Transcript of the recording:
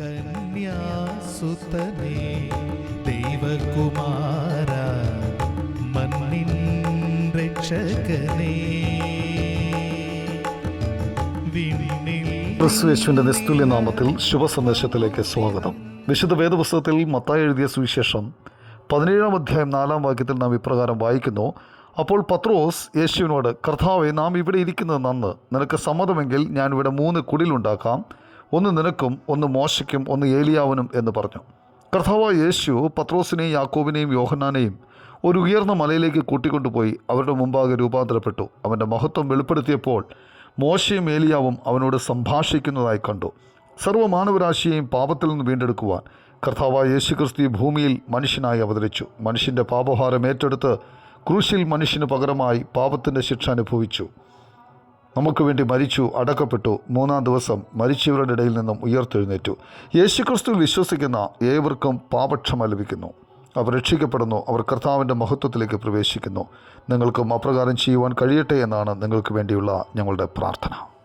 കന്യാസുതനേ ദൈവകുമാര മണ്ണിൻ രക്ഷകനേ. യേശുവിന്റെ നിസ്തുല്യ നാമത്തിൽ ശുഭസന്ദേശത്തിലേക്ക് സ്വാഗതം. വിശുദ്ധ വേദപുസ്തകത്തിൽ മത്തായി എഴുതിയ സുവിശേഷം പതിനേഴാം അധ്യായം നാലാം വാക്യത്തിൽ നാം ഇപ്രകാരം വായിക്കുന്നു. അപ്പോൾ പത്രോസ് യേശുവിനോട് കർത്താവെ നാം ഇവിടെ ഇരിക്കുന്നത് നന്ന്. നിനക്ക് സമ്മതമെങ്കിൽ ഞാൻ ഇവിടെ മൂന്ന് കുടിലുണ്ടാക്കാം ഒന്ന് നിനക്കും ഒന്ന് മോശയ്ക്കും ഒന്ന് ഏലിയാവനും എന്ന് പറഞ്ഞു. കർത്താവ് യേശു പത്രോസിനെയും യാക്കോബിനെയും യോഹന്നാനെയും ഒരു ഉയർന്ന മലയിലേക്ക് കൂട്ടിക്കൊണ്ടുപോയി അവരുടെ മുമ്പാകെ രൂപാന്തരപ്പെട്ടു. അവന്റെ മഹത്വം വെളിപ്പെടുത്തിയപ്പോൾ മോശയും ഏലിയാവും അവനോട് സംഭാഷിക്കുന്നതായി കണ്ടു. സർവമാനവരാശിയെയും പാപത്തിൽ നിന്ന് വീണ്ടെടുക്കുവാൻ കർത്താവ് യേശുക്രിസ്തു ക്രിസ്തി ഭൂമിയിൽ മനുഷ്യനായി അവതരിച്ചു. മനുഷ്യന്റെ പാപഭാരം ഏറ്റെടുത്ത് ക്രൂശിൽ മനുഷ്യന് പകരമായി പാപത്തിന്റെ ശിക്ഷ അനുഭവിച്ചു. നമുക്ക് വേണ്ടി മരിച്ചു അടക്കപ്പെട്ടു. മൂന്നാം ദിവസം മരിച്ചവരുടെ ഇടയിൽ നിന്നും ഉയർത്തെഴുന്നേറ്റു. യേശുക്രിസ്തുവിൽ വിശ്വസിക്കുന്ന ഏവർക്കും പാപക്ഷമ ലഭിക്കുന്നു. അവർ രക്ഷിക്കപ്പെടുന്നു അവർ കർത്താവിന്റെ മഹത്വത്തിലേക്ക് പ്രവേശിക്കുന്നു. നിങ്ങൾക്കും അപ്രകാരം ചെയ്യുവാൻ കഴിയട്ടെ എന്നാണ് നിങ്ങൾക്ക് വേണ്ടിയുള്ള ഞങ്ങളുടെ പ്രാർത്ഥന.